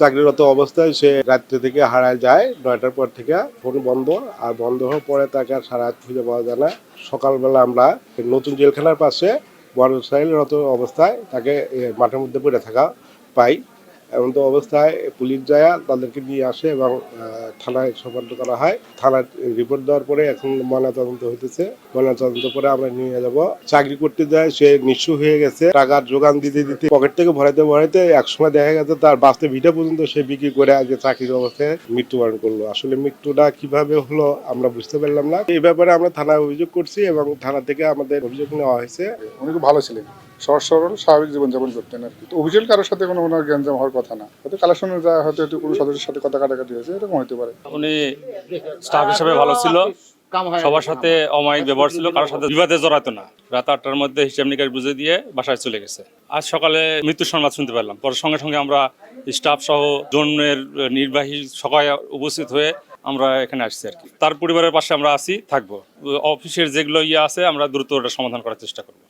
চাকরিরত অবস্থায় সে রাত্রি থেকে হারায় যায়, নয়টার পর থেকে ফোন বন্ধ। আর বন্ধ হওয়ার পরে তাকে আর সারা খুঁজে পাওয়া যায় না। সকালবেলা আমরা নতুন জেলখানার পাশে বড় অবস্থায় তাকে মাঠের মধ্যে পড়ে থাকা পাই। এমন তো অবস্থায় পুলিশ যায়, তাদেরকে নিয়ে আসে এবং থানায় সোপান্ত করা হয়। থানায় রিপোর্ট দেওয়ার পরে এখন ময়নাতদন্ত হইতেছে। ময়নাতদন্ত করে আমরা নিয়ে যাব। চাকরি করতে যায়, সে নিঃস্ব হয়ে গেছে। টাকার যোগান দিতে দিতে পকেট থেকে ভরাইতে ভরাইতে একসময় দেখা গেছে তার বাঁচতে ভিটা পর্যন্ত সে বিক্রি করে আজকে চাকরির অবস্থায় মৃত্যুবরণ করল। আসলে মৃত্যুটা কীভাবে হলো আমরা বুঝতে পারলাম না। এই ব্যাপারে আমরা থানায় অভিযোগ করছি এবং থানা থেকে আমাদের অভিযোগ নেওয়া হয়েছে। খুব ভালো ছিলেন। সহজ সরল, স্বাভাবিক জীবনযাপন করতেন আর কি। অভিযোগ কারোর সাথে কোনো ওনার জ্ঞানজাম হওয়ার কথা না। হয়তো কালেকশনে যা হয়তো একটু কোনো সদস্যের সাথে কথা কাটাকাটি হয়েছে, এরকম হতে পারে। উনি স্টাফ হিসেবে ভালো ছিল, সবার সাথে অমায়িক ব্যবহার ছিল, কারোর সাথে বিবাদে জড়াতো না। রাত আটটার মধ্যে হিসাব নিকাশ বুঝে দিয়ে বাসায় চলে গেছে। আজ সকালে মৃত্যুর সংবাদ শুনতে পারলাম। পরে সঙ্গে সঙ্গে আমরা স্টাফ সহ জোনের নির্বাহী সবাই উপস্থিত হয়ে আমরা এখানে আসছি আর কি। তার পরিবারের পাশে আমরা আছি, থাকব। অফিসের যেগুলো ইয়ে আছে, আমরা দ্রুত ওটা সমাধান করার চেষ্টা করব।